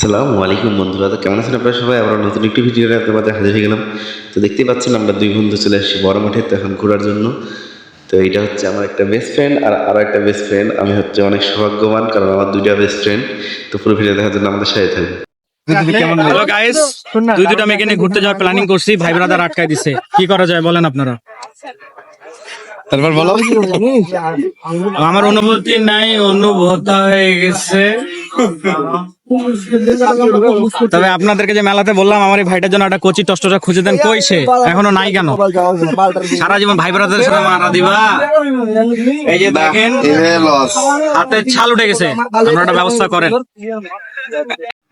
আসসালামু আলাইকুম বন্ধুরা। তো কেমন আছেন আপনারা সবাই? আমরা নতুন একটি ভিডিও নিয়ে আপনাদের হাজির হয়ে গেলাম। তো দেখতেই পাচ্ছেন আমরা দুই বন্ধু চলে আসছি বড় মাঠে তো এখন ঘোরার জন্য। তো এটা হচ্ছে আমার একটা বেস্ট ফ্রেন্ড আর আরও একটা বেস্ট ফ্রেন্ড আমি হচ্ছে অনেক সৌভাগ্যবান কারণ আমার দুইটা বেস্ট ফ্রেন্ড তো পুরো ভিডিও দেখার জন্য আমাদের সাথে থাকবে হ্যালো গাইস দুই দুটা মেয়েকে নিয়ে ঘুরতে যাওয়ার প্ল্যানিং করছি ভাই ব্রাদার আটকায় দিছে। কি করা যায় বলেন আপনারা? তারপর বলো। আমার অনুভূতি নাই অনুভূত হয়ে গেছে। তবে আপনাদেরকে যে মেলাতে বললাম আমার এই ভাইটার জন্য একটা কচি টস্টটা খুঁজে দেন। কই সে? এখনও নাই কেন? সারা জীবন ভাই ব্রাদারের সাথে মারা দিবা। এই যে দেখেন হাতে ছাল উঠে গেছে। আপনারা একটা ব্যবস্থা করেন।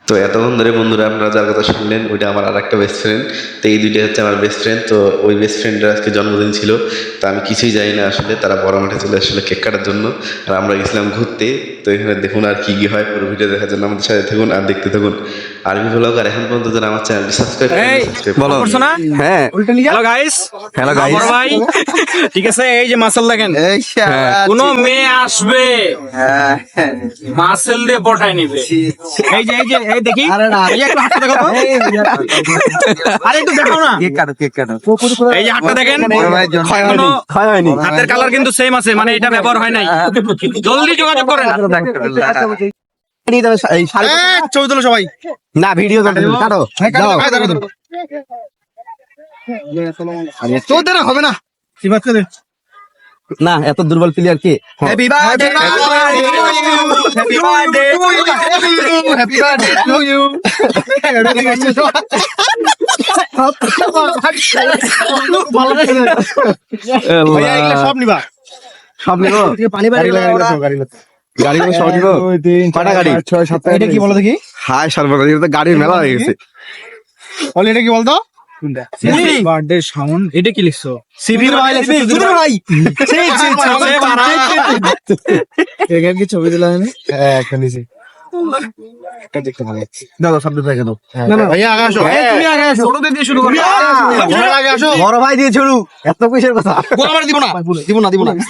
তো এতক্ষণ ধরে বন্ধুরা আপনারা যার কথা শুনলেন ওইটা আমার আর একটা বেস্ট ফ্রেন্ড তো এই দুইটা হচ্ছে আমার বেস্ট ফ্রেন্ড তো ওই বেস্ট ফ্রেন্ডের আজকে জন্মদিন ছিল। তো আমি কিছুই জানি না আসলে তারা বড় মাঠে চলে আসলে কেক কাটার জন্য। আর আমরা গেছিলাম ঘুরতে। তো এখানে দেখুন আর কি কি হয় পুরো ভিডিও দেখার জন্য আমাদের সাথে থাকুন আর দেখতে থাকুন। আরবি ভ্লগ আর এখন পর্যন্ত যারা আমার চ্যানেলটি সাবস্ক্রাইব বলো। না। হ্যাঁ। হ্যালো গাইস হ্যালো গাইস ভাই। ঠিক আছে এই যে মাসল দেখেন। এই কোন মেয়ে আসবে। মাসেল দিয়ে পটাই নিবে। এই যে এই যে এই দেখি। এই একটু হাতটা দেখো আরে একটু দেখো না। কেক কাটো কেক কাটো। এই যে হাতটা দেখেন বড় ভাইয়ের জন্য ক্ষয় হয়নি। ক্ষয় হয়নি। হাতের কালার কিন্তু সেম আছে মানে এটা ব্যবহার হয় নাই। জলদি যোগাযোগ করেন ছবি তুলো সবাই। না ভিডিও কাটো কাটো। তোদের হবে না। না এত দুর্বল প্লেয়ার কে? হ্যাপি বার্থডে টু ইউ সব নিবা সব নিব গাড়ি গাড়ি সব নিব কটা গাড়ি ছয় সাত এটা কি বলো দেখি হাই সর্বদা গাড়ির মেলা হয়ে গেছে এটা কি বলতো বার্থডে সাউন্ড এটা কি লিখছো? সিভির ভাই এখানে কি ছবি দিলাম আমি হ্যাঁ একটা নিছি। এটা দেখতে ভালো লাগছে। দাদা শব্দ থেকে দাও না না ভাইয়া আগে আসো। তুমি আগে আসো। ছোট দিয়ে শুরু করো। আগে আসো বড় ভাই দিয়ে শুরু। এত কিসের কথা? মারি দিব না। দিব না দিব না।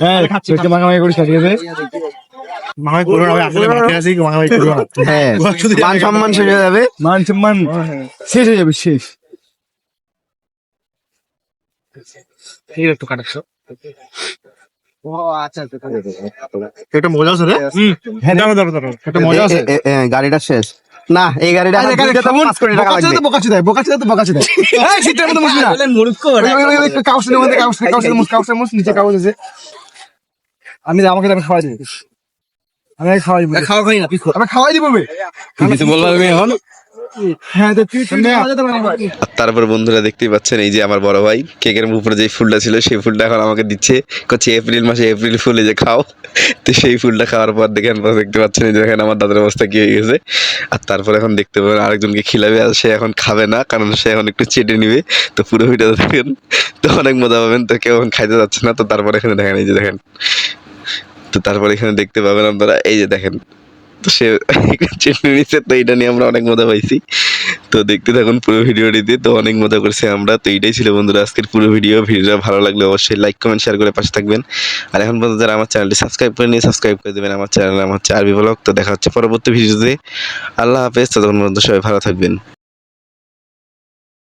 হ্যাঁ মাখামাখি করিস ঠিক আছে? মাখামাখি করো না আসলে মাঠে আছি মাখামাখি করো না হ্যাঁ মান সম্মান শেষ হয়ে যাবে। মান সম্মান। শেষ হয়ে যাবে শেষ। এই একটু কাটাচ্ছো আছে রে। হ্যাঁ মজা আছে। গাড়িটা শেষ। না এই গাড়িটা আমি আমাকে আমি খাওয়াই দিবি। আমি খাওয়াই দিবি খাওয়া খাই না আমি খাওয়াই দিব কিছু বললাম এখন? হ্যাঁ তারপর বন্ধুরা দেখতেই পাচ্ছেন এই যে আমার বড় ভাই কেকের উপরে যে ফুলটা ছিল সেই ফুলটা এখন আমাকে দিচ্ছে। করছে এপ্রিল মাসে এপ্রিল ফুল এই যে খাও। তো সেই ফুলটা খাওয়ার পর দেখেন দেখতে পাচ্ছেন এই যে দেখেন আমার দাদার অবস্থা কি হয়ে গেছে। আর তারপর এখন দেখতে পাবেন আরেকজনকে খিলাবে আর সে এখন খাবে না কারণ সে এখন একটু চেটে নিবে। তো পুরো ভিডিও দেখেন তো অনেক মজা পাবেন তো কেউ এখন খাইতে যাচ্ছে না। তো তারপর এখানে দেখেন এই যে দেখেন তো তারপর এখানে দেখতে পাবেন আপনারা, এই যে দেখেন, তো সে চেটে নিচ্ছে তো এটা নিয়ে আমরা অনেক মজা পাইছি। তো দেখতে থাকুন পুরো ভিডিওটিতে, তো অনেক মজা করছি আমরা। তো এইটাই ছিল বন্ধুরা আজকের পুরো ভিডিও। ভিডিওটা ভালো লাগলে অবশ্যই লাইক কমেন্ট শেয়ার করে পাশে থাকবেন। আর এখন পর্যন্ত যারা আমার চ্যানেলটি সাবস্ক্রাইব করে নিয়ে সাবস্ক্রাইব করে দেবেন আমার চ্যানেল আমার হচ্ছে আরবি ব্লগ তো দেখা হচ্ছে পরবর্তী ভিডিওতে। আল্লাহ হাফেজ, ততক্ষণ পর্যন্ত সবাই ভালো থাকবেন।